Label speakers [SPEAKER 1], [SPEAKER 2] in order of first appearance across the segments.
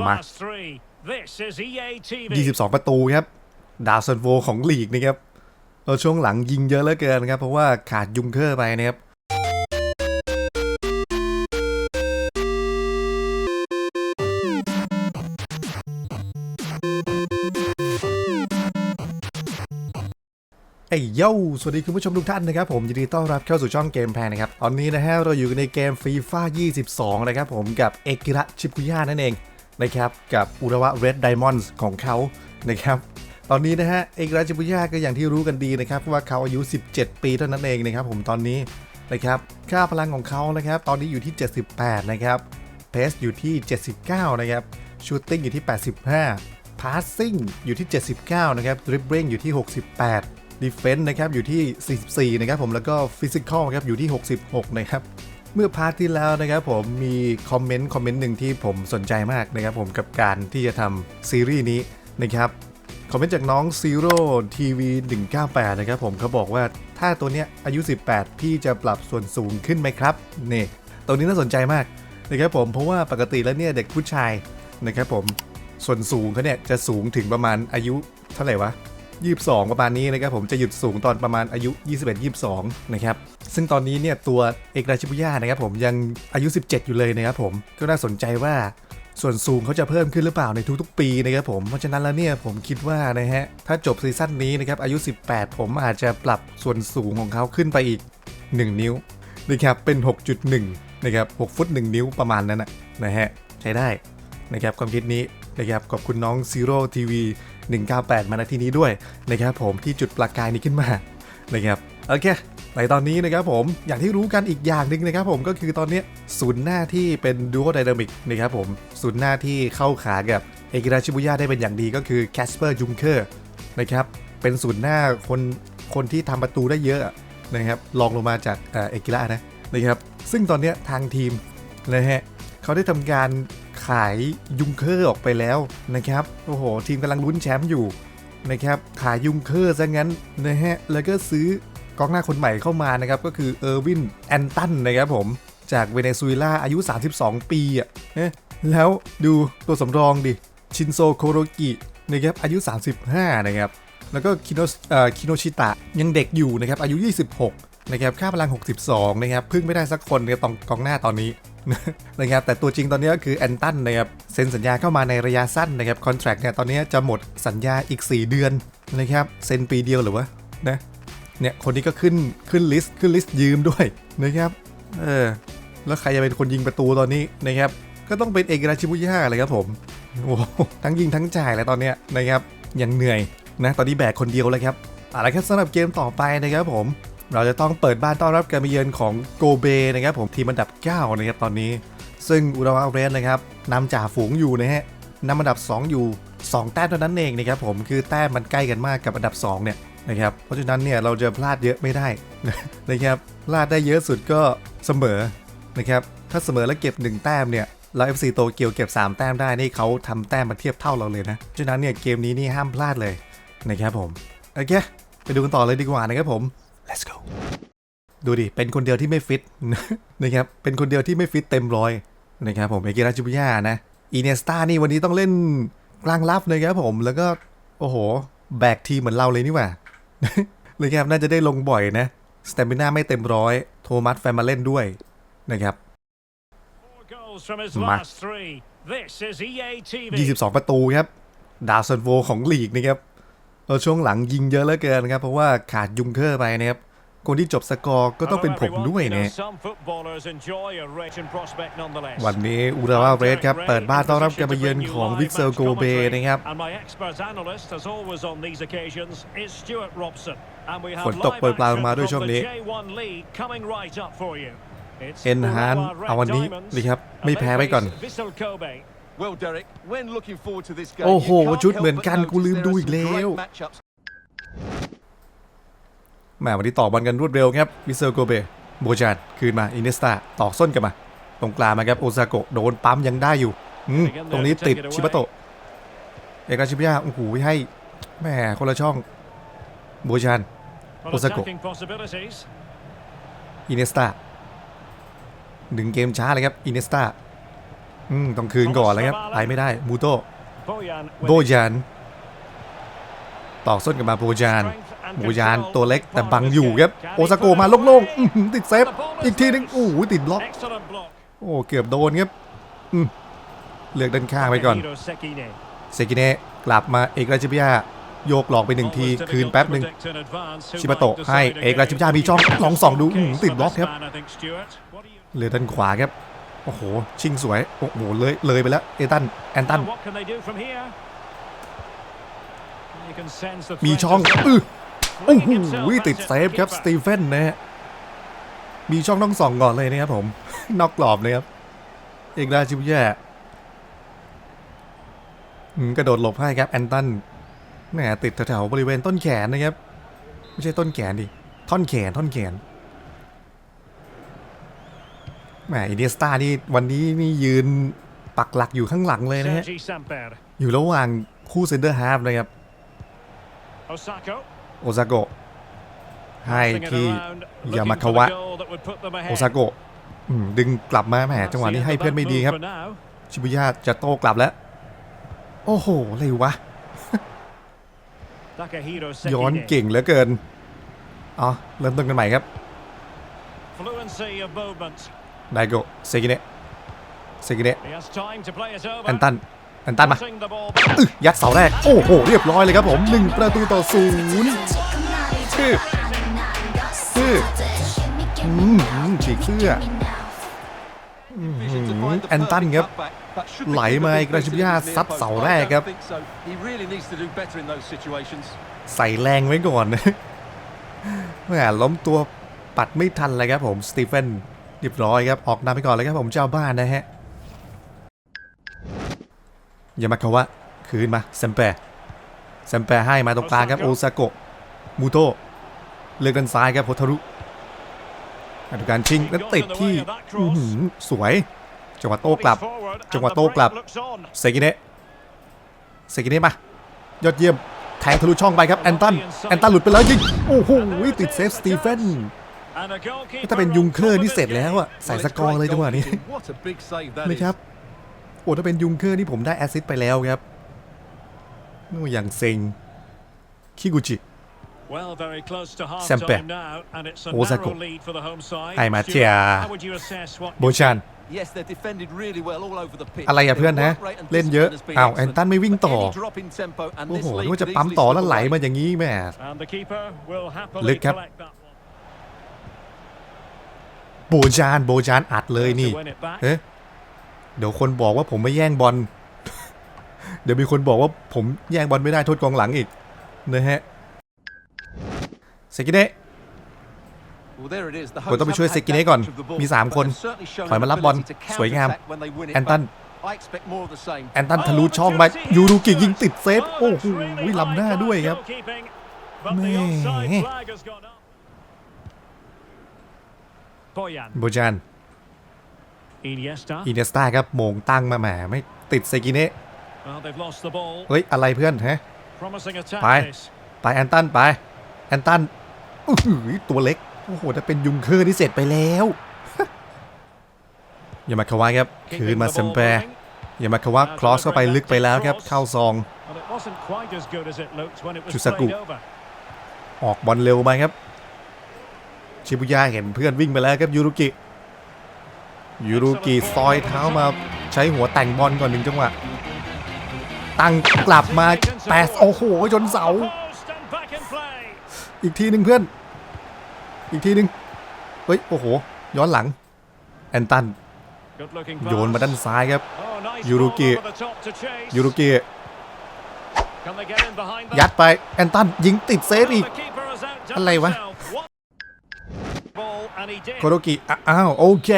[SPEAKER 1] มา
[SPEAKER 2] last three. This is EA TV.
[SPEAKER 1] 22 ประตูครับ ดาวซันโวของลีกนะครับเออช่วงหลังยิงเยอะเหลือเกินครับ เพราะว่าขาดยุงเคอร์ไปนะครับ เอ้ยโย่สวัสดีคุณผู้ชมทุกท่านนะครับผมยินดีต้อนรับเข้าสู่ช่องเกมแพนนะครับ ตอนนี้นะฮะเราอยู่ในเกมฟีฟ่า22 นะครับผมกับเอกิระชิบุย่านั่นเองนะครับกับอุระวะเรดไดมอนด์ของเขานะครับตอนนี้นะฮะเอกิระชิบุย่าก็อย่างที่รู้กันดีนะครับว่าเขาอายุ 17 ปีเท่านั้นเองนะครับผมตอนนี้นะครับค่าพลังของเขานะครับตอนนี้อยู่ที่ 78 นะครับเพสอยู่ที่ 79 นะครับชูตติ้งอยู่ที่ 85พาสซิ่งอยู่ที่ 79 นะครับดริบเบิลอยู่ที่ 68 ดีเฟน s ์นะครับอยู่ที่ 44 นะครับผมแล้วก็ฟิสิกอลครับอยู่ที่ 66 นะครับเมื่อพาร์ทที่แล้วนะครับผมมีคอมเมนต์คอมเมนต์หนึ่งที่ผมสนใจมากนะครับผมกับการที่จะทำซีรีส์นี้นะครับคอมเมนต์จากน้อง Zero TV 198 นะครับผมเขาบอกว่าถ้าตัวเนี้ยอายุ 18 พี่จะปรับส่วนสูงขึ้นไหมครับนี่ตัวนี้น่าสนใจมากนะครับผมเพราะว่าปกติแล้วเนี่ยเด็กผู้ชายนะครับผมส่วนสูงเขาเนี่ยจะสูงถึงประมาณอายุเท่าไหร่วะ 22 ประมาณนี้นะครับผมจะหยุดสูงตอนประมาณอายุ 21-22 นะครับ ซึ่งตอนนี้เนี่ยตัวเอกราชิบุย่านะครับผมยังอายุ 17 อยู่เลยนะครับผมก็น่าสนใจว่าส่วนสูงเขาจะเพิ่มขึ้นหรือเปล่าในทุกๆ ปีนะครับผม เพราะฉะนั้นแล้วเนี่ยผมคิดว่านะฮะ ถ้าจบซีซั่นนี้นะครับอายุ 18 ผมอาจจะปรับส่วนสูงของเขาขึ้นไปอีก 1 นิ้วนะครับเป็น 6.1 นะครับ 6 ฟุต 1 นิ้วประมาณนั้นนะนะฮะ ใช้ได้นะครับความคิดนี้นะครับขอบคุณน้อง Zero TV 198 มาณที่นี้ด้วยนะครับผมที่จุดประกายนี้ขึ้นมานะครับโอเคในตอนนี้นะครับผมอย่างที่รู้กันอีกอย่างหนึ่งนะครับผมก็คือตอนนี้ศูนย์หน้าที่เป็นดูโอไดนามิกนะครับผมศูนย์หน้าที่เข้าขากับเอกิราชิบุย่าได้เป็นอย่างดีก็คือแคสเปอร์จุงเคอร์นะครับเป็นศูนย์หน้าคนคนที่ทำประตูได้เยอะนะครับลองลงมาจากเอกิระนะนะครับซึ่งตอนนี้ทางทีมนะฮะเขาได้ทำการ ขายยุงเคอร์ออกไปแล้วนะครับ โอ้โห ทีมกำลังลุ้นแชมป์อยู่นะครับ ขายยุงเคอร์ซะงั้นนะฮะ แล้วก็ซื้อกองหน้าคนใหม่เข้ามานะครับ ก็คือเออร์วินแอนตันนะครับผมจากเวเนซุเอลาอายุ 32 ปีอะเอ๊ะแล้วดูตัวสำรองดิ ชินโซโคโรกินะครับอายุ 35 นะครับ แล้วก็คิโนเอ่อคิโนชิตะยังเด็กอยู่นะครับ อายุ 26 นะครับค่าพลัง 62 นะครับพึ่งไม่ได้สักคนในตองกองหน้าตอนนี้นะครับแต่ตัวจริงตอนนี้ก็คือแอนตันนะครับเซ็นสัญญาเข้ามาในระยะสั้นนะครับคอนแทรคเนี่ยตอนนี้จะหมดสัญญาอีก 4 เดือนนะครับเซ็นปีเดียวหรือวะนะเนี่ยคนนี้ก็ขึ้นขึ้นลิสต์ขึ้นลิสต์ยืมด้วยนะครับเออแล้วใครจะเป็นคนยิงประตูตอนนี้นะครับก็ต้องเป็นเอกราชิบุย่าเลยครับผมโอ้โหทั้งยิงทั้งจ่ายเลยตอนเนี้ยนะครับยังเหนื่อยนะตอนนี้แบกคนเดียวเลยครับอาละครับสำหรับเกมต่อไปนะครับผม เราจะต้องเปิดบ้านต้อนรับการมาเยือนของโกเบนะครับผมทีมอันดับ 9 นะครับตอนนี้ ซึ่งอุระวะเรสนะครับนำจ่าฝูงอยู่นะฮะนำอันดับ 2 อยู่ 2 แต้มเท่านั้นเองนะครับผมคือแต้มมันใกล้กันมากกับอันดับ 2 เนี่ยนะครับเพราะฉะนั้นเนี่ยเราจะพลาดเยอะไม่ได้นะครับพลาดได้เยอะสุดก็เสมอนะครับถ้าเสมอแล้วเก็บ 1 แต้มเนี่ยเรา FC โตเกียวเก็บ 3 แต้มได้นี่เขาทำแต้มมาเทียบเท่าเราเลยนะเพราะฉะนั้นเนี่ยเกมนี้นี่ห้ามพลาดเลยนะครับผมโอเคไปดูกันต่อเลยดีกว่านะครับผม let's go ดูดิ เป็นคนเดียวที่ไม่ฟิตนะครับ เป็นคนเดียวที่ไม่ฟิตเต็มร้อยนะครับผมเอกิราจิบุย่านะ อีเนสตานี่วันนี้ต้องเล่นกลางรับนะครับผม แล้วก็ โอ้โห แบกทีมเหมือนเราเลยนี่หว่าเลยครับน่าจะได้ลงบ่อยนะ สเตมิน่าไม่เต็มร้อย โทมัสแฟนมาเล่นด้วยนะครับ
[SPEAKER 2] Four goals from his
[SPEAKER 1] Ma-
[SPEAKER 2] last three. This is EA TV.
[SPEAKER 1] 22 ประตูครับ ดาวซันโวของลีกนะครับ เราช่วงหลังยิงเยอะเหลือเกินนะครับ เพราะว่าขาดยุงเคอร์ไปนะครับ คนที่จบสกอร์ก็ต้องเป็นผมด้วยนะ
[SPEAKER 2] Some footballers enjoy a rich and prospect nonetheless.
[SPEAKER 1] วันนี้อุระวาเรสครับ เปิดบ้านต้อนรับการมาเยือนของวิกเซอร์โกเบนะครับ
[SPEAKER 2] And my expert analyst, as always on these occasions, is Stuart Robson. And we have
[SPEAKER 1] ฝนตก
[SPEAKER 2] live
[SPEAKER 1] โปรยปลายล
[SPEAKER 2] action
[SPEAKER 1] งมาด้วยช่วง
[SPEAKER 2] from
[SPEAKER 1] นี้
[SPEAKER 2] the J1 League coming right up for you. It's
[SPEAKER 1] เอ็นฮาน
[SPEAKER 2] Urawa Red
[SPEAKER 1] เอาวันนี้
[SPEAKER 2] Diamonds,
[SPEAKER 1] ดีครับ
[SPEAKER 2] and
[SPEAKER 1] ไม่
[SPEAKER 2] they
[SPEAKER 1] แพ้ไว้ก่อน
[SPEAKER 2] face Vissel Kobe.
[SPEAKER 3] Well, Derek, when looking forward to this game,
[SPEAKER 1] โอ้โห
[SPEAKER 3] you can't
[SPEAKER 1] ชุด
[SPEAKER 3] help
[SPEAKER 1] เหมือน
[SPEAKER 3] but
[SPEAKER 1] กัน
[SPEAKER 3] notice
[SPEAKER 1] กูลืม
[SPEAKER 3] there
[SPEAKER 1] ดู
[SPEAKER 3] are
[SPEAKER 1] อีก
[SPEAKER 3] some
[SPEAKER 1] แล้ว
[SPEAKER 3] great matchups
[SPEAKER 1] แหมวันนี้ต่อบอลกันรวดเร็วครับวิเซอร์โกเบโบจานคืนมาอินเนสตาตอกส้นกลับมา ตรงกลางมาครับโอซาโกะโดนปั๊มยังได้อยู่อืมตรงนี้ติดชิบะโตะเอกาชิบะยาโอ้โหให้แหมคนละช่องโบจาน
[SPEAKER 2] Well,
[SPEAKER 1] Osako.
[SPEAKER 2] attacking possibilities.
[SPEAKER 1] อินเนสตาดึงเกมช้าเลยครับอินเนสตา อืมต้องคืนก่อนแล้วครับไปไม่ได้มูโต
[SPEAKER 2] Boyan
[SPEAKER 1] โบยานตอกส้นกลับมาโบยานโบยานตัวเล็กแต่บังอยู่ครับโอซาโกมาโล่งๆอื้อหือติดเซฟอีกทีนึงโอ้โหติดบล็อก
[SPEAKER 2] Excellent block.
[SPEAKER 1] โอ้เกือบโดนครับอืมเลือกด้านข้างไปก่อน
[SPEAKER 2] Hiro Sekine.
[SPEAKER 1] เซกิเนะกลับมาเอกราชพิยาโยกหลอกไปหนึ่งที
[SPEAKER 2] Always
[SPEAKER 1] คืน
[SPEAKER 2] difficult
[SPEAKER 1] แป๊บ
[SPEAKER 2] to
[SPEAKER 1] หนึ่ง
[SPEAKER 2] predict in advance who
[SPEAKER 1] ชิบะโตะ
[SPEAKER 2] might
[SPEAKER 1] ให้
[SPEAKER 2] decide a
[SPEAKER 1] เอกราชพิยา
[SPEAKER 2] game.
[SPEAKER 1] มีช่องลองส่องดู
[SPEAKER 2] Case
[SPEAKER 1] อื้อหือติด
[SPEAKER 2] for
[SPEAKER 1] บล็อก
[SPEAKER 2] this
[SPEAKER 1] ครับ
[SPEAKER 2] man, I think, Stuart. What do you-
[SPEAKER 1] เหลือด้านขวาครับ โอ้โห ชิงสวย โอ้โห เลย เลยไปแล้ว เอตัน แอนตัน
[SPEAKER 2] Now what can they do from here? You can sense the
[SPEAKER 1] มี
[SPEAKER 2] threat
[SPEAKER 1] ช่อง
[SPEAKER 2] of
[SPEAKER 1] อื้อโอ้
[SPEAKER 2] flinging
[SPEAKER 1] โห
[SPEAKER 2] himself
[SPEAKER 1] ติด
[SPEAKER 2] at
[SPEAKER 1] เซ
[SPEAKER 2] it.
[SPEAKER 1] ฟครับส
[SPEAKER 2] Keeper.
[SPEAKER 1] ตีเฟนนะฮะ มีช่องต้องส่องก่อนเลยนะครับผม นอกกรอบเลยครับ เอกราชพิยาอืมกระโดดหลบให้ครับแอนตันแหมติดแถวๆบริเวณต้นแขนนะครับ ไม่ใช่ต้นแขนดิ ท่อนแขน ท่อนแขน แหมอินเดียสตานี่วันนี้นี่ยืนปักหลักอยู่ข้างหลังเลยนะฮะ
[SPEAKER 2] Sergi Samper.
[SPEAKER 1] อยู่ระหว่างคู่เซนเตอร์ฮาฟนะครับ
[SPEAKER 2] Osako.
[SPEAKER 1] โอซาโกะให้
[SPEAKER 2] passing it
[SPEAKER 1] ที่
[SPEAKER 2] around, looking for the
[SPEAKER 1] Yamakawa.
[SPEAKER 2] goal that would put them ahead.
[SPEAKER 1] โอซาโกะอืมดึงกลับมาแหมจังหวะนี้ให้เพื่อนไม่ดีครับ
[SPEAKER 2] For now.
[SPEAKER 1] ชิบุย่าจะโต้กลับแล้ว โอ้โหอะไรวะ
[SPEAKER 2] Takahiro
[SPEAKER 1] ย้อน
[SPEAKER 2] Sekine.
[SPEAKER 1] เก่งเหลือเกินอ๋อเริ่มต้นกันใหม่ครับ
[SPEAKER 2] Fluency of movement.
[SPEAKER 1] ไดโกะเซกิเนะเซกิเนะ
[SPEAKER 2] He has time to play it over.
[SPEAKER 1] แอนตันแอนตันมา
[SPEAKER 2] Passing the ball
[SPEAKER 1] อึยัดเสาแรก โอ้โห เรียบร้อยเลยครับผมหนึ่งประตูต่อศูนย์ชื่อชื่ออืมอืมฉีกเสื้อ
[SPEAKER 3] Vision to find the
[SPEAKER 1] แอนตัน
[SPEAKER 3] perfect
[SPEAKER 1] ครับ
[SPEAKER 3] cutback, but should be
[SPEAKER 1] ไหล
[SPEAKER 3] good
[SPEAKER 1] มา
[SPEAKER 3] with
[SPEAKER 1] อีกราช
[SPEAKER 3] the
[SPEAKER 1] บุญญา
[SPEAKER 3] visibility
[SPEAKER 1] ซัด
[SPEAKER 3] of the
[SPEAKER 1] เสา
[SPEAKER 3] opponent.
[SPEAKER 1] แรก
[SPEAKER 3] I
[SPEAKER 1] ครับ
[SPEAKER 3] don't think so. He really needs to do better in those situations.
[SPEAKER 1] ใส่แรงไว้ก่อนแหมล้มตัวปัดไม่ทันเลยครับผม สตีเฟน เรียบร้อยครับ ออกนำไปก่อนเลยครับผมเจ้าบ้านนะฮะยามาคาวะคืนมาแซมเปร์แซมเปร์ให้มาตรงกลางครับโอซาโกะมูโตเลือกด้านซ้ายครับโฮทารุอดูการชิงแล้วติดที่อื้อหือสวย จังหวะโต้กลับ
[SPEAKER 2] forward,
[SPEAKER 1] จังหวะ
[SPEAKER 2] and the
[SPEAKER 1] โต้กลับ
[SPEAKER 2] break looks on.
[SPEAKER 1] เซกิเนะเซกิเนะมายอดเยี่ยมแทงทะลุช่องไปครับแอนตันแอนตันหลุดไปแล้วยิงโอ้โหติดเซฟสตีเฟน
[SPEAKER 2] And a goalkeeper
[SPEAKER 1] ถ้าเป็นยุงเคอร์นี่เสร็จแล้วอะใส่สกอร์เลยจังหวะนี้นะครับโอ้ถ้าเป็นยุงเคอร์นี่ผมได้แอซิสไปแล้วครับนู่อย่างเซ็งคิกุจิ
[SPEAKER 2] แซมเปะโอซากุ
[SPEAKER 1] ไอมาเทียโบชันอะไรอะเพื่อนนะเล่นเยอะอ้าวแอนตันไม่วิ่งต่อโอ้โหนึกว่าจะปั๊มต่อแล้วไหลมาอย่างนี้แม่ลึกครับ โบจานโบจานอัดเลยนี่
[SPEAKER 2] To win it back.
[SPEAKER 1] เอ๊ะเดี๋ยวคนบอกว่าผมไม่แย่งบอล เดี๋ยวมีคนบอกว่าผมแย่งบอลไม่ได้โทษกองหลังอีกนะฮะเซกิเนะ
[SPEAKER 3] Well, there it is. The
[SPEAKER 1] ผมต้องไป
[SPEAKER 3] hosts
[SPEAKER 1] ช่วย
[SPEAKER 3] haven't
[SPEAKER 1] เซ
[SPEAKER 3] had
[SPEAKER 1] กิเนะ
[SPEAKER 3] that
[SPEAKER 1] ก่อน
[SPEAKER 3] much of the ball,
[SPEAKER 1] มีสาม
[SPEAKER 3] but
[SPEAKER 1] คน
[SPEAKER 3] they've certainly shown
[SPEAKER 1] ถอยมา
[SPEAKER 3] an
[SPEAKER 1] รับบอล
[SPEAKER 3] ability to
[SPEAKER 1] สวยงาม
[SPEAKER 3] counter-attack when they win it
[SPEAKER 1] แอนตัน
[SPEAKER 3] back. I expect more of the same.
[SPEAKER 1] แอนตันทะลุช่องไป ยูรุกิยิงติดเซฟ โอ้โหล้ำหน้าด้วยครับ
[SPEAKER 2] But the
[SPEAKER 1] แม่ โบจาน
[SPEAKER 2] Iniesta.
[SPEAKER 1] อินเนสตาครับโมงตั้งมาแหมไม่ติดเซกิเนะ
[SPEAKER 2] Well, they've lost the ball.
[SPEAKER 1] เฮ้ย อะไรเพื่อนฮะ
[SPEAKER 2] Promising attack.
[SPEAKER 1] Bye.
[SPEAKER 2] this.
[SPEAKER 1] ไปแอนตันไป แอนตันอื้อหือตัวเล็ก โอ้โหถ้าเป็นยุงเคอร์ที่เสร็จไปแล้วอย่ามาคาวะครับ คืน
[SPEAKER 2] Keeping
[SPEAKER 1] มา
[SPEAKER 2] the
[SPEAKER 1] เซม
[SPEAKER 2] ball
[SPEAKER 1] แปร์
[SPEAKER 2] moving.
[SPEAKER 1] อย่ามาคาวะคลอสเข้าไปลึกไปแล้วครับ เข้าซอง
[SPEAKER 2] Well, it wasn't quite as good as it looked when it was
[SPEAKER 1] Chusaku.
[SPEAKER 2] played over.
[SPEAKER 1] ออกบอลเร็วไปครับ ชิบุย่าเห็นเพื่อนวิ่งไปแล้วครับยูรุกิยูรุกิซอยเท้ามาใช้หัวแต่งบอลก่อนหนึ่งจังหวะตั้งกลับมาแปสโอ้โหจนเสา อีกทีหนึ่งเพื่อน อีกทีหนึ่งเฮ้ย โอ้โห ย้อนหลัง แอนตัน โยนมาด้านซ้ายครับ
[SPEAKER 2] Oh, nice
[SPEAKER 1] Yuruki.
[SPEAKER 2] ball over the top to chase.
[SPEAKER 1] ยูรุกิยัดไป แอนตันยิงติดเซฟอีก อะไรวะ โคโรกิอะอ้าวโอเค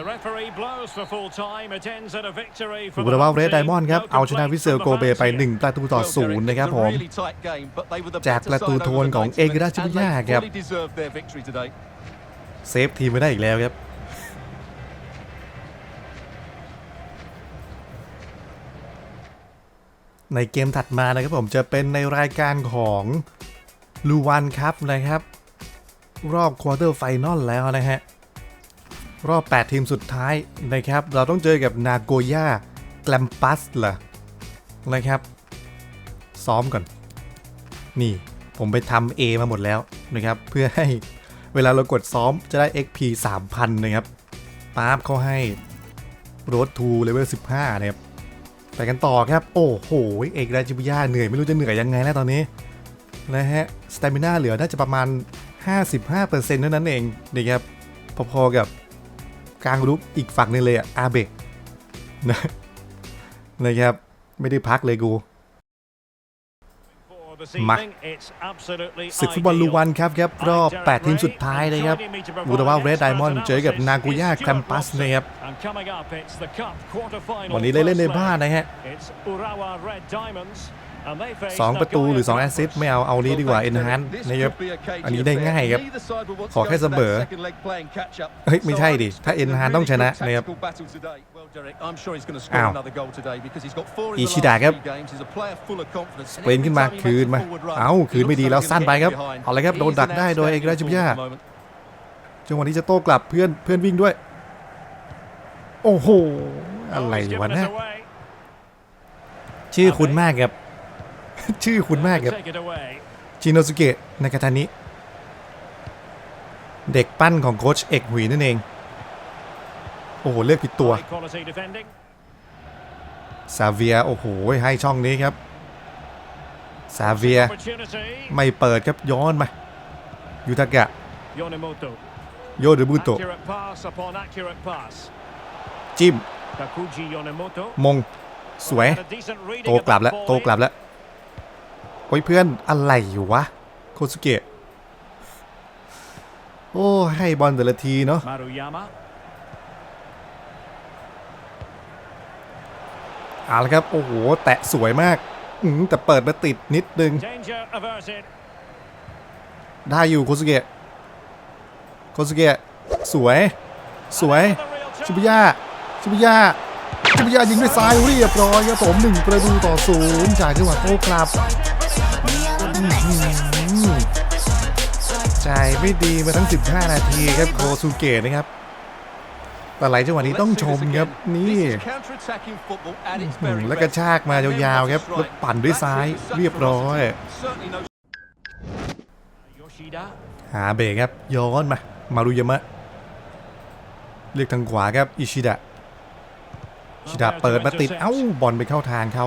[SPEAKER 2] The referee blows for full time. It ends at a victory
[SPEAKER 1] อุ
[SPEAKER 2] for
[SPEAKER 1] บ
[SPEAKER 2] the
[SPEAKER 1] ลว่า
[SPEAKER 2] home
[SPEAKER 1] เรดได
[SPEAKER 2] team.
[SPEAKER 1] มอนด์ครับ
[SPEAKER 2] No
[SPEAKER 1] เอาชนะ
[SPEAKER 2] complaints
[SPEAKER 1] วิเซอ
[SPEAKER 2] from
[SPEAKER 1] ร์
[SPEAKER 2] the
[SPEAKER 1] โกเบ
[SPEAKER 2] fans
[SPEAKER 1] ไป
[SPEAKER 2] here.
[SPEAKER 1] 1ประตูต่อ
[SPEAKER 3] Well,
[SPEAKER 1] ศูน
[SPEAKER 3] Derek,
[SPEAKER 1] ย์
[SPEAKER 3] it
[SPEAKER 1] นะครับ
[SPEAKER 3] was
[SPEAKER 1] ผ
[SPEAKER 3] a
[SPEAKER 1] ม
[SPEAKER 3] really tight game, but they were the
[SPEAKER 1] จาก
[SPEAKER 3] better
[SPEAKER 1] ประตู
[SPEAKER 3] side
[SPEAKER 1] โท
[SPEAKER 3] over
[SPEAKER 1] น
[SPEAKER 3] the
[SPEAKER 1] ของ
[SPEAKER 3] 90
[SPEAKER 1] เอกราช
[SPEAKER 3] minutes,
[SPEAKER 1] บุญ
[SPEAKER 3] and
[SPEAKER 1] ญา
[SPEAKER 3] they
[SPEAKER 1] ครับ
[SPEAKER 3] fully deserved their victory today.
[SPEAKER 1] เซฟทีมไม่ได้อีกแล้วครับ ในเกมถัดมานะครับผมจะเป็นในรายการของลูวันครับนะครับ รอบควอเตอร์ไฟนอลแล้วนะฮะ รอบ 8 ทีมสุดท้ายนะครับ เราต้องเจอกับนาโกย่าแกลมปัสเหรอนะครับ ซ้อมก่อน นี่ผมไปทำ A มาหมดแล้วนะครับ เพื่อให้เวลาเรากดซ้อมจะได้ XP 3,000 นะครับปาบเขาให้ Road to Level 15 นะครับไปกันต่อครับ โอ้โห เอกราชิบุย่าเหนื่อย ไม่รู้จะเหนื่อยยังไงแล้วตอนนี้ นะฮะ สเตมิน่าเหลือน่าจะประมาณ 55%เท่านั้นเองนะครับพอๆกับกลางรุกอีกฝั่งหนึงเลยอะอาเบะนะนะครับ ไม่ได้พักเลยกู
[SPEAKER 2] For this
[SPEAKER 1] มา
[SPEAKER 2] evening, it's absolutely
[SPEAKER 1] ศึกฟุตบอลลู
[SPEAKER 2] ideal.
[SPEAKER 1] วันครับครับรอบ 8 ทีมสุดท้ายนะครับบูดาวาเรดไดมอนด์เจอกับนากุย่าแคมปัสนะครับ
[SPEAKER 2] And coming up, it's the cup quarter-final
[SPEAKER 1] วันนี้ได้เล่นใน
[SPEAKER 2] first
[SPEAKER 1] บ้าน
[SPEAKER 2] leg.
[SPEAKER 1] นะฮะ
[SPEAKER 2] It's Urawa Red Diamonds, and they face
[SPEAKER 1] สองประตูหรือ2
[SPEAKER 2] Nagoya
[SPEAKER 1] แอสซิส
[SPEAKER 2] Grampus.
[SPEAKER 1] ไม่เอา เอานี้ดีกว่า เอ็นฮานนะครับ อันนี้ได้ง่ายครับ ขอแค่เสมอ เฮ้ย ไม่ใช่ดิ ถ้า Enhan ต้องชนะนะครับ อ้าวอิชิดะครับสเปนขึ้นมาคืนมา เอ้า คืนไม่ดีแล้วสั้นไปครับ เอาเลยครับ โดนดักได้โดยเอกราชบุย่าจังหวะนี้จะโต้กลับเพื่อนเพื่อนวิ่งด้วย โอ้โห อะไร
[SPEAKER 2] Oh, he's given
[SPEAKER 1] วะ
[SPEAKER 2] us
[SPEAKER 1] เนี่ย
[SPEAKER 2] away.
[SPEAKER 1] ชื่อคุณมากครับ ชื่อคุณมากครับ
[SPEAKER 2] Take it away.
[SPEAKER 1] ชินโนสุเกะนากาตานิเด็กปั้นของโค้ชเอกหุยนั่นเอง โอ้โห เลือกผิดตัว
[SPEAKER 2] High quality defending.
[SPEAKER 1] ซาเวีย โอ้โห ให้ช่องนี้ครับ ซาเวีย
[SPEAKER 2] Opportunity.
[SPEAKER 1] ไม่เปิดครับ ย้อนมา ยูทากะ
[SPEAKER 2] Yonemoto.
[SPEAKER 1] โยเดบุโตะ
[SPEAKER 2] Accurate pass upon accurate pass.
[SPEAKER 1] จิ้ม
[SPEAKER 2] Takuji Yonemoto.
[SPEAKER 1] มง สวย
[SPEAKER 2] Had a decent reading
[SPEAKER 1] โต
[SPEAKER 2] of
[SPEAKER 1] กลับ
[SPEAKER 2] that
[SPEAKER 1] แล้ว
[SPEAKER 2] ball
[SPEAKER 1] โตกลับ
[SPEAKER 2] in.
[SPEAKER 1] แล้ว โอ้ยเพื่อนอะไรอยู่วะ โคสุเกะ โอ้ให้บอลแต่ละทีเนาะ
[SPEAKER 2] Maruyama.
[SPEAKER 1] เอาละครับ โอ้โห แตะสวยมากอืมแต่เปิดมาติดนิดนึง
[SPEAKER 2] Danger averted.
[SPEAKER 1] ได้อยู่โคสุเกะ โคสุเกะ สวย สวย
[SPEAKER 2] Another real
[SPEAKER 1] ชิ
[SPEAKER 2] chance.
[SPEAKER 1] บุย่า ชิบุย่า ชิบุย่ายิงด้วยซ้ายเรียบร้อยครับผมหนึ่งประตูต่อศูนย์จากจังหวะโต้กลับอื้อหือจ่ายไม่ดีมาทั้ง 15 นาทีครับโคสุเกะนะครับแต่หลายจังหวะนี้ต้องชมครับนี่อืมแล้วกระชากมายาวๆครับแล้วปั่นด้วยซ้ายเรียบร้อย
[SPEAKER 2] Yoshida.
[SPEAKER 1] หาเบรกครับย้อนมามารุยามะเลือกทางขวาครับอิชิดะอิ ชิดะเปิดมาติดเอ้าบอลไปเข้าทางเขา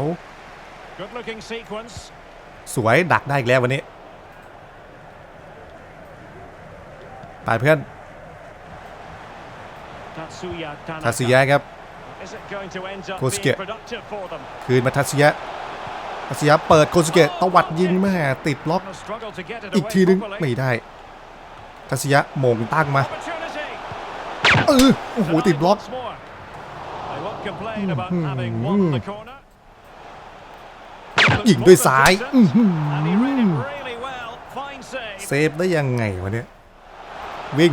[SPEAKER 2] Good looking sequence.
[SPEAKER 1] สวยดักได้อีกแล้ววันนี้ไปเพื่อน
[SPEAKER 2] Tatsuya Tanaka.
[SPEAKER 1] ทัศยะครับ
[SPEAKER 2] Is it going to end up
[SPEAKER 1] Kosuke.
[SPEAKER 2] being productive for them?
[SPEAKER 1] คืนมาทัศยะทัศยะเปิดโคสุเกะตวัดยิงแม่ติดล็อก
[SPEAKER 2] Gonna struggle to get it
[SPEAKER 1] อีก
[SPEAKER 2] away
[SPEAKER 1] ทีนึง
[SPEAKER 2] properly.
[SPEAKER 1] ไม่ได้ทัศยะโมงตั้งมา
[SPEAKER 2] Opportunity.
[SPEAKER 1] เออโอ้โหติดบล็อก ยิงด้วยซ้ายอื้อหื
[SPEAKER 2] And he read it
[SPEAKER 1] อ
[SPEAKER 2] really well. Fine save.
[SPEAKER 1] เซฟได้ยังไงวะเนี่ย วิ่ง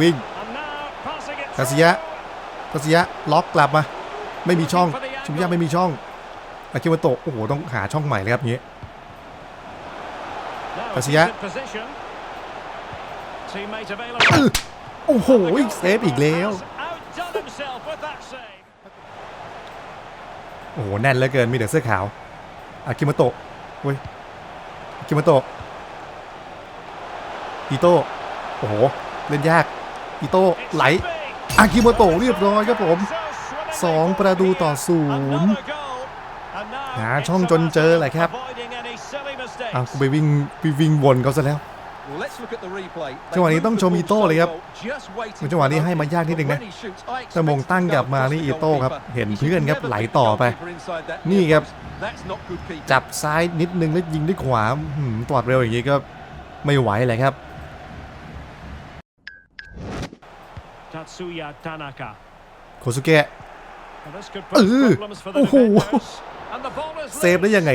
[SPEAKER 1] วิ่ง
[SPEAKER 2] And now passing it
[SPEAKER 1] ทัศยะ
[SPEAKER 2] through.
[SPEAKER 1] ทัศยะล็อกกลับมา ไม่มีช่องชิมยะไม่มีช่องอากิวโตะโอ้โห ต้องหาช่องใหม่เลยครับอย่างนี้
[SPEAKER 2] Now
[SPEAKER 1] Tatsuya.
[SPEAKER 2] decent position. Teammate
[SPEAKER 1] อื้อ
[SPEAKER 2] available.
[SPEAKER 1] โอ้โหเซฟอีกแล้ว โอ้โหแน่นเหลือเกินมีแต่เสื้อขาวอากิมโตะเว้ยอากิมโตะอีโต้โอ้โหเล่นยากอีโต้
[SPEAKER 2] It's
[SPEAKER 1] ไหล
[SPEAKER 2] big.
[SPEAKER 1] อากิโมโตะเรียบร้อยครับผม
[SPEAKER 2] So swimmingly
[SPEAKER 1] สองประตูต่อศูนย์
[SPEAKER 2] Another goal. And now
[SPEAKER 1] หา
[SPEAKER 2] it's
[SPEAKER 1] ช่อง
[SPEAKER 2] a
[SPEAKER 1] จนเจอแหละครับ
[SPEAKER 2] avoiding any silly mistakes.
[SPEAKER 1] อ้าวกูไปวิ่งไปวิ่งวนเขาซะแล้ว จังหวะนี้ต้องชมอีโต้เลยครับจังหวะนี้ให้มายากนิดนึงนะแต่มงตั้งกลับมานี่อีโต้ครับ เห็นเพื่อนครับไหลต่อไป นี่ครับ จับซ้ายนิดนึงแล้วยิงด้วยขวาหืมตวัดเร็วอย่างนี้ก็ไม่ไหวเลยครับ
[SPEAKER 2] Tatsuya Tanaka.
[SPEAKER 1] โคสุเกะ
[SPEAKER 2] And this could
[SPEAKER 1] เอ
[SPEAKER 2] pose
[SPEAKER 1] อ
[SPEAKER 2] problems for the
[SPEAKER 1] โอ้โห
[SPEAKER 2] defenders. And the ball is
[SPEAKER 1] เซฟได้ยังไง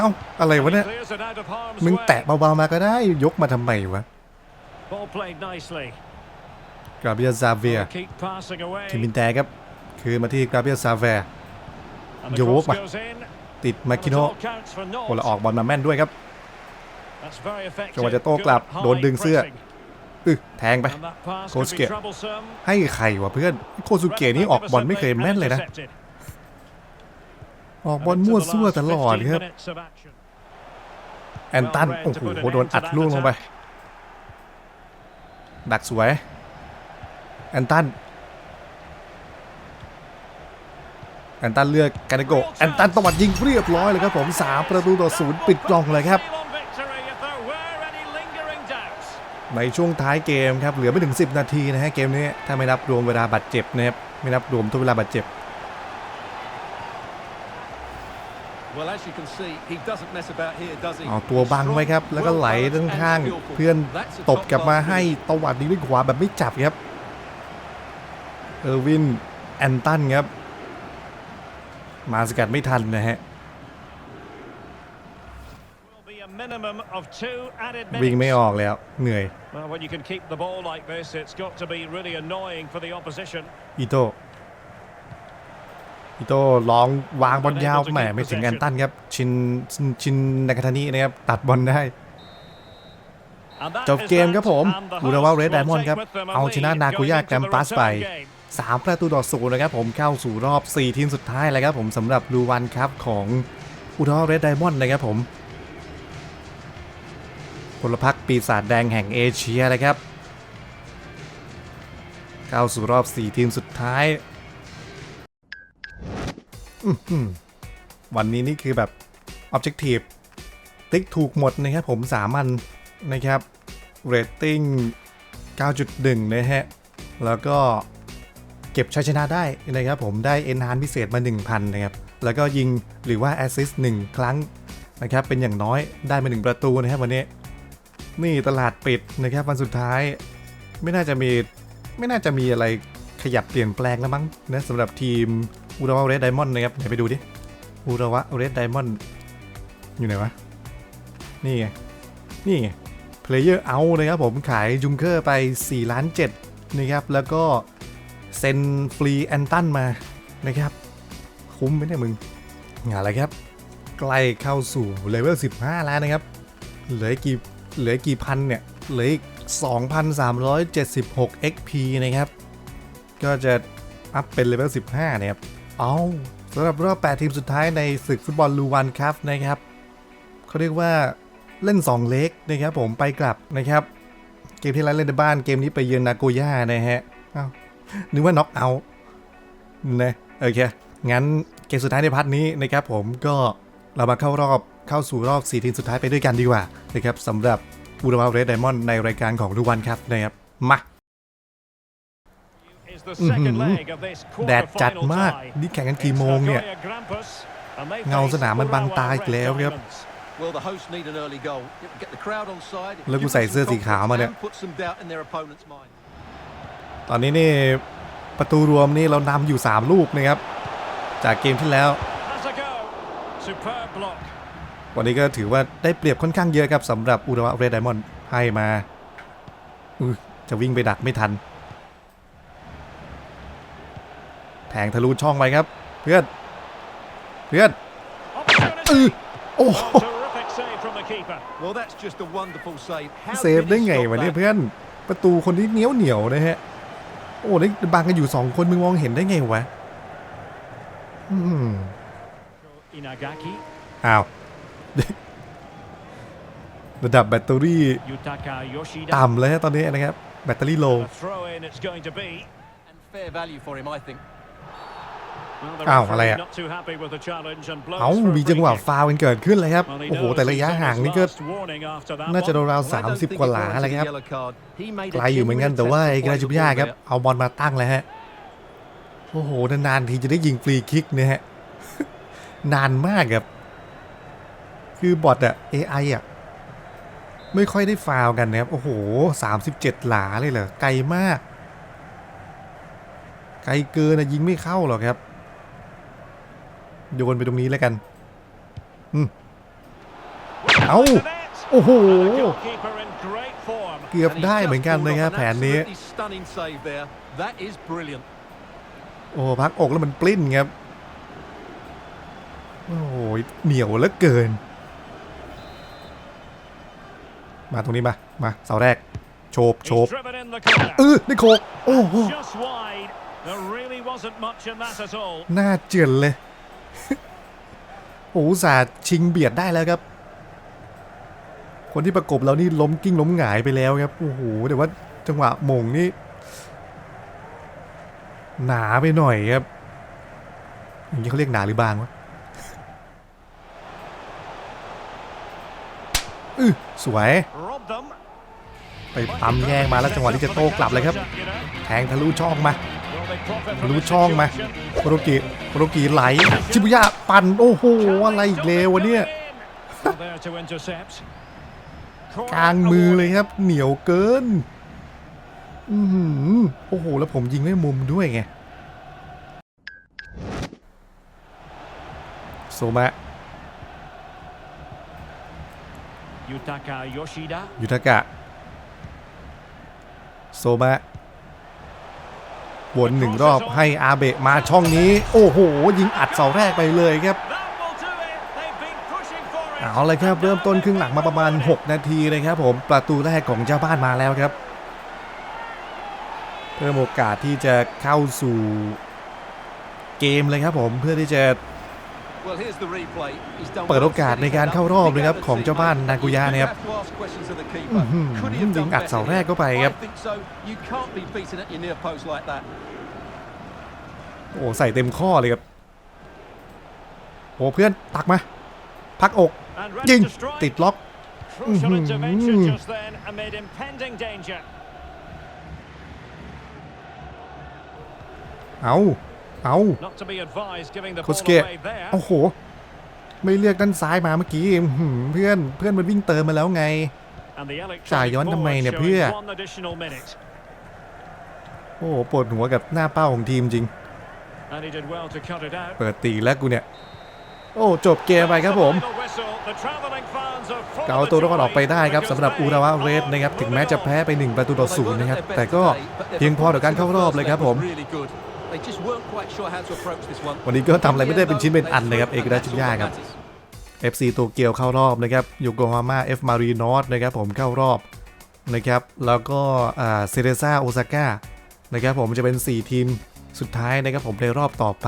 [SPEAKER 1] เอ้า อะไรวะ
[SPEAKER 2] He
[SPEAKER 1] เนี่ย
[SPEAKER 2] clears it out of harm's
[SPEAKER 1] มึง
[SPEAKER 2] way.
[SPEAKER 1] แตะเบาๆมาก็ได้ ยกมาทำไมวะ
[SPEAKER 2] Ball played nicely.
[SPEAKER 1] กราเบียซาเวีย
[SPEAKER 2] Keep passing away.
[SPEAKER 1] ทีมบินแต่ครับ คือมาที่กราเบียซาเวีย
[SPEAKER 2] And the
[SPEAKER 1] โยก
[SPEAKER 2] cross
[SPEAKER 1] มา
[SPEAKER 2] goes in.
[SPEAKER 1] ติดมา
[SPEAKER 2] And
[SPEAKER 1] คิ
[SPEAKER 2] it
[SPEAKER 1] โน
[SPEAKER 2] all counts for naught.
[SPEAKER 1] คนละออกบอลมาแม่นด้วยครับ
[SPEAKER 2] That's very effective.
[SPEAKER 1] จังหวะจะโต้กลับ
[SPEAKER 2] Good
[SPEAKER 1] โดนดึง
[SPEAKER 2] high
[SPEAKER 1] เสื้อ
[SPEAKER 2] pressing.
[SPEAKER 1] อึแทงไป
[SPEAKER 2] And that pass could be
[SPEAKER 1] Kosuke.
[SPEAKER 2] troublesome.
[SPEAKER 1] ให้ใครวะเพื่อน โคสุเกะนี่ออกบอลไม่เคยแม่นเลยนะ ออกบอลมั่วซั่วตลอดครับ แอนตัน โอ้โห โดนอัดล่วงลงไป ดักสวย แอนตัน แอนตันเลือกการโกะแอนตันตวัดยิงเรียบร้อยเลยครับผม3ประตูต่อศูนย์ปิดกล่องเลยครับ ในช่วงท้ายเกมครับ เหลือไม่ถึง 10 นาทีนะฮะเกมนี้ ถ้าไม่นับรวมเวลาบาดเจ็บนะครับ ไม่นับรวมทุกเวลาบาดเจ็บ เอาตัวบังไว้ครับ แล้วก็ไหลด้านข้าง เพื่อนตบกลับมาให้ตวัดยิงด้วยขวาแบบไม่จับครับ เออร์วิน แอนตันครับ มาสกัดไม่ทันนะฮะ วิ่งไม่ออกแล้ว เหนื่อย
[SPEAKER 2] Well, when you can keep the ball like this, it's got to be really annoying for the opposition.
[SPEAKER 1] อีโต้ อีโต้ลองวางบอลยาวแหมไม่ถึงแอนตันครับ ชินชินชินนากาทานินะครับ ตัดบอลได้
[SPEAKER 2] And that
[SPEAKER 1] จบ
[SPEAKER 2] is
[SPEAKER 1] เกมครับผม
[SPEAKER 2] that, and the
[SPEAKER 1] บูราว่า
[SPEAKER 2] hosts
[SPEAKER 1] เรด
[SPEAKER 2] will
[SPEAKER 1] ไดมอนด์
[SPEAKER 2] take
[SPEAKER 1] ครับ
[SPEAKER 2] with them a
[SPEAKER 1] เอาชนะ
[SPEAKER 2] lead
[SPEAKER 1] นากุ
[SPEAKER 2] going
[SPEAKER 1] ย่า
[SPEAKER 2] into
[SPEAKER 1] แกรม
[SPEAKER 2] the
[SPEAKER 1] ปัส
[SPEAKER 2] rest of
[SPEAKER 1] ไป
[SPEAKER 2] the game.
[SPEAKER 1] 3ประตูต่อศูนย์นะครับผมเข้าสู่รอบ 4 ทีมสุดท้ายแล้วครับผมสำหรับลูวันครับของอุทอเรดไดมอนด์นะครับผมพลพรรคปีศาจแดงแห่งเอเชียนะครับเข้าสู่รอบ 4 ทีมสุดท้ายอื้อหือ วันนี้นี่คือแบบ Objective ติ๊กถูกหมดนะครับผมสามันนะครับเรตติ้ง 9.1 นะฮะ แล้วก็เก็บชัยชนะได้นะครับผมได้เอ็นฮานพิเศษมา 1,000 นะครับ แล้วก็ยิงหรือว่าแอสซิสต์1ครั้งนะครับ เป็นอย่างน้อยได้มา 1 ประตูนะครับวันนี้ นี่ตลาดปิดนะครับวันสุดท้ายไม่น่าจะมีไม่น่าจะมีอะไรขยับเปลี่ยนแปลงแล้วมั้งนะสำหรับทีม อุระวะเรดไดมอนด์นะครับไหนไปดูดิอุระวะเรดไดมอนด์อยู่ไหนวะ นี่ไง นี่ไง Player Out นะครับผมขายจุงเคอร์ไป4ล้าน7นะครับ แล้วก็เซ็นฟรีแอนตันมานะครับ คุ้มไหมเนี่ยมึงงานอะไรครับ ใกล้เข้าสู่เลเวล15 แล้วนะครับ เหลือกี่เหลือกี่พันเนี่ย เหลืออีก 2,376 XP นะครับ ก็จะอัพเป็นเลเวล15 นะครับ เอาสำหรับรอบ 8 ทีมสุดท้ายในศึกฟุตบอลลูวันครับนะครับเขาเรียกว่าเล่น 2 เล็กนะครับผมไปกลับนะครับ เกมที่แล้วเล่นในบ้านเกมนี้ไปเยือนนาโกย่านะฮะอ้านึกว่าน็อกเอาท์นะโอเคงั้นเกมสุดท้ายในพาร์ทนี้นะครับผมก็เรามาเข้ารอบเข้าสู่รอบ 4 ทีมสุดท้ายไปด้วยกันดีกว่านะครับสำหรับบูร a าเรดไดมอนด์ในรายการของทุกวันครับนะครับมา แดดจัด
[SPEAKER 2] quarter-final
[SPEAKER 1] มาก
[SPEAKER 2] tie.
[SPEAKER 1] นี่แข่งกันกี่โมงเนี่ย
[SPEAKER 2] It's Victoria Grampus, and they
[SPEAKER 1] เงา
[SPEAKER 2] face
[SPEAKER 1] สนามมันบังตาอีกแล้วครับ
[SPEAKER 2] dominance.
[SPEAKER 3] Well, the hosts need an early goal. Get the crowd on side.
[SPEAKER 1] แล้วกูใส่เสื้อสีขาวมาเนี่ย
[SPEAKER 3] And put some doubt in their opponent's mind.
[SPEAKER 1] ตอนนี้นี่ประตูรวมนี่เรานำอยู่ 3 ลูกนะครับ จากเกมที่แล้ว
[SPEAKER 2] Has a go. Superb block.
[SPEAKER 1] วันนี้ก็ถือว่าได้เปรียบค่อนข้างเยอะครับสำหรับอุระวะเรดไดมอนด์ให้มาอือจะวิ่งไปดักไม่ทัน แทงทะลุช่องไปครับ เพื่อน เพื่อนเออ
[SPEAKER 2] Opportunity.
[SPEAKER 1] โอ้โห
[SPEAKER 2] Terrific save from the keeper.
[SPEAKER 3] Well, that's just a wonderful save. How
[SPEAKER 1] เซฟ
[SPEAKER 3] did
[SPEAKER 1] ได้
[SPEAKER 3] he
[SPEAKER 1] ไง
[SPEAKER 3] stop
[SPEAKER 1] วะเนี่ย
[SPEAKER 3] that?
[SPEAKER 1] เพื่อน ประตูคนที่เหนียวเหนียวๆนะฮะ โอ้ได้บังกันอยู่2คนมึงมองเห็นได้ไงวะอืม
[SPEAKER 2] Inagaki,
[SPEAKER 1] อ้าวระดับแบตเตอรี่
[SPEAKER 2] Yutaka Yoshida.
[SPEAKER 1] ต่ำเลยฮะตอนนี้นะครับ แบตเตอรี่โล อ้าว
[SPEAKER 2] referee
[SPEAKER 1] อะไรอะ
[SPEAKER 2] not too happy with the challenge and blows
[SPEAKER 1] เอ้า
[SPEAKER 2] for a
[SPEAKER 1] มี
[SPEAKER 2] free
[SPEAKER 1] จังหวะ
[SPEAKER 2] kick.
[SPEAKER 1] ฟาวล์กันเกิดขึ้นเลยครับ
[SPEAKER 2] Well, he
[SPEAKER 1] โอ้โห
[SPEAKER 2] knows
[SPEAKER 1] แต่ระ
[SPEAKER 2] he's
[SPEAKER 1] ยะ
[SPEAKER 2] got
[SPEAKER 1] ห่าง
[SPEAKER 2] his
[SPEAKER 1] นี่ก็
[SPEAKER 2] last warning after that
[SPEAKER 1] น่าจะ
[SPEAKER 2] one.
[SPEAKER 1] ราวๆ
[SPEAKER 3] Well, I don't
[SPEAKER 1] 30
[SPEAKER 3] think
[SPEAKER 1] กว่า
[SPEAKER 3] it
[SPEAKER 1] หลา
[SPEAKER 3] warranted
[SPEAKER 1] อะไร
[SPEAKER 3] the
[SPEAKER 1] ครับ
[SPEAKER 3] yellow card. He made a
[SPEAKER 1] ไกลอยู่เหมือนกันแต่ว่า
[SPEAKER 3] genuine
[SPEAKER 1] ไอ้
[SPEAKER 3] attempt
[SPEAKER 1] ก
[SPEAKER 3] to
[SPEAKER 1] รา
[SPEAKER 3] play
[SPEAKER 1] จุ
[SPEAKER 3] the
[SPEAKER 1] บยา
[SPEAKER 3] ball
[SPEAKER 1] ครับ
[SPEAKER 3] there.
[SPEAKER 1] เอาบอลมาตั้งเลยฮะ โอ้โห นานๆทีจะได้ยิงฟรีคิกเนี่ยฮะ นานมากครับ คือบอทอะ AI อะไม่ค่อยได้ฟาวล์กันนะครับ โอ้โห 37 หลาเลยเหรอ ไกลมาก ไกลเกินนะยิงไม่เข้าหรอกครับ โยนไปตรงนี้แล้วกันอืมเอ้าโอ้โห
[SPEAKER 2] And the goalkeeper in great form.
[SPEAKER 1] เกือบ
[SPEAKER 3] And he's
[SPEAKER 1] ได้
[SPEAKER 3] just
[SPEAKER 1] เหมือนกัน
[SPEAKER 3] pulled
[SPEAKER 1] เลย
[SPEAKER 3] off
[SPEAKER 1] ครับ
[SPEAKER 3] an
[SPEAKER 1] แผนนี้
[SPEAKER 3] absolutely stunning save there. That is brilliant.
[SPEAKER 1] โอ้พักอกแล้วมันปลิ้นครับ โอ้โหเหนียวเหลือเกิน มาตรงนี้มา มาเสาแรกโฉบโฉบ
[SPEAKER 2] He's driven in the corner.
[SPEAKER 1] เออได้โคกโอ้โห
[SPEAKER 2] Just wide. There really wasn't much in that at all.
[SPEAKER 1] หน้าเจือนเลย โอ้โหสาชิงเบียดได้แล้วครับ คนที่ประกบเรานี่ล้มกิ้งล้มหงายไปแล้วครับโอ้โหแต่ว่าจังหวะมงนี่ หนาไปหน่อยครับอย่างนี้เขาเรียกหนาหรือบางวะอือสวยไปปั๊มแย่งมาแล้วจังหวะที่จะโต้กลับเลยครับ แทงทะลุช่องมา ทะลุช่องมาโปรกิโปรกิไหล ชิบุย่าปั่น โอ้โห อะไรอีกเลวะเนี่ย กลางมือเลยครับ เหนียวเกิน อือหือโอ้โห แล้วผมยิงไม่มุมด้วยไงโซมะ
[SPEAKER 2] ยูตากาโยชิดะ
[SPEAKER 1] ยุทธกะโซมะ วนหนึ่งรอบให้อาเบะมาช่องนี้ โอ้โห ยิงอัดเสาแรกไปเลยครับเอาเลยครับ เริ่มต้นครึ่งหลังมาประมาณ 6 นาทีเลยครับผมประตูแรกของเจ้าบ้านมาแล้วครับเพิ่มโอกาสที่จะเข้าสู่เกมเลยครับผมเพื่อที่จะ เปิดโอกาสในการเข้ารอบนะครับของเจ้าบ้านนากุย่านะครับอื้อหือยิงอัดเสาแรกเข้าไปครับ
[SPEAKER 3] I think so. You can't be beaten at your near post like that.
[SPEAKER 1] โอ้ใส่เต็มข้อเลยครับโอ้เพื่อนตักมา พักอกยิงติดล็อก
[SPEAKER 2] Crucial intervention
[SPEAKER 1] Mhm.
[SPEAKER 2] just then amid impending danger.
[SPEAKER 1] เอา เอา
[SPEAKER 2] Not to be advised giving the
[SPEAKER 1] โค
[SPEAKER 2] ball
[SPEAKER 1] สเกะ
[SPEAKER 2] away there.
[SPEAKER 1] โอ้โห ไม่เลือกด้านซ้ายมาเมื่อกี้อื้อหือเพื่อนเพื่อนมันวิ่งเติมมาแล้วไง
[SPEAKER 2] And the electronic
[SPEAKER 1] จ่ายย้อนทำไม
[SPEAKER 2] board
[SPEAKER 1] เนี่ย
[SPEAKER 2] showing
[SPEAKER 1] เพื่อ
[SPEAKER 2] one additional minute.
[SPEAKER 1] โอ้โหปวดหัวกับหน้าเป้าของทีมจริง
[SPEAKER 2] And he did well to cut it out.
[SPEAKER 1] เปิดตีแล้วกูเนี่ย โอ้ จบเกมไปครับผม
[SPEAKER 2] Final whistle. The travelling fans are full
[SPEAKER 1] เกา
[SPEAKER 2] of
[SPEAKER 1] ตัวรอด
[SPEAKER 2] joy
[SPEAKER 1] ออกไปได้ครับ
[SPEAKER 2] because
[SPEAKER 1] สำหรับ
[SPEAKER 2] they
[SPEAKER 1] อูราวะเรส
[SPEAKER 2] are
[SPEAKER 1] นะครับ ถึงแม้จะแพ้ไป 1 ประตูต่อ
[SPEAKER 3] Well, they
[SPEAKER 1] ศูนย์
[SPEAKER 3] weren't
[SPEAKER 1] นะครับ
[SPEAKER 3] at their
[SPEAKER 1] แต่
[SPEAKER 3] best
[SPEAKER 1] ก็
[SPEAKER 3] today, but their
[SPEAKER 1] เพียงพอต่อการเข้ารอบเลยครับผม วันนี้ก็ทำอะไรไม่ได้เป็นชิ้นเป็นอันเลยครับ เอกราชชุย่าครับ FC โตเกียวเข้ารอบนะครับโยโกฮาม่า F มารีนอสนะครับผมเข้ารอบนะครับ แล้วก็เซเรซ่าโอซาก้านะครับผมจะเป็น 4 ทีมสุดท้ายนะครับผมในรอบต่อไป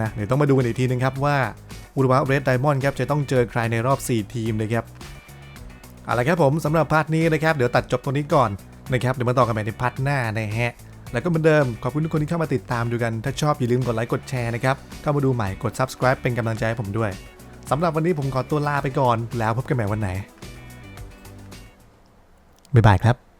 [SPEAKER 1] นะเดี๋ยวต้องมาดูกันอีกทีนึงครับว่าอุรุวะเรดไดมอนด์ครับจะต้องเจอใครในรอบ 4 ทีมนะครับเอาละครับผมสำหรับพาร์ทนี้นะครับเดี๋ยวตัดจบตรงนี้ก่อนนะครับเดี๋ยวมาต่อกันใหม่ในพาร์ทหน้านะฮะ แล้วก็เหมือนเดิม ขอบคุณทุกคนที่เข้ามาติดตามดูกัน ถ้าชอบอย่าลืมกดไลค์กดแชร์นะครับ เข้ามาดูใหม่กด subscribe เป็นกำลังใจให้ผมด้วยสำหรับวันนี้ผมขอตัวลาไปก่อน แล้วพบกันใหม่วันไหนบ๊ายบายครับ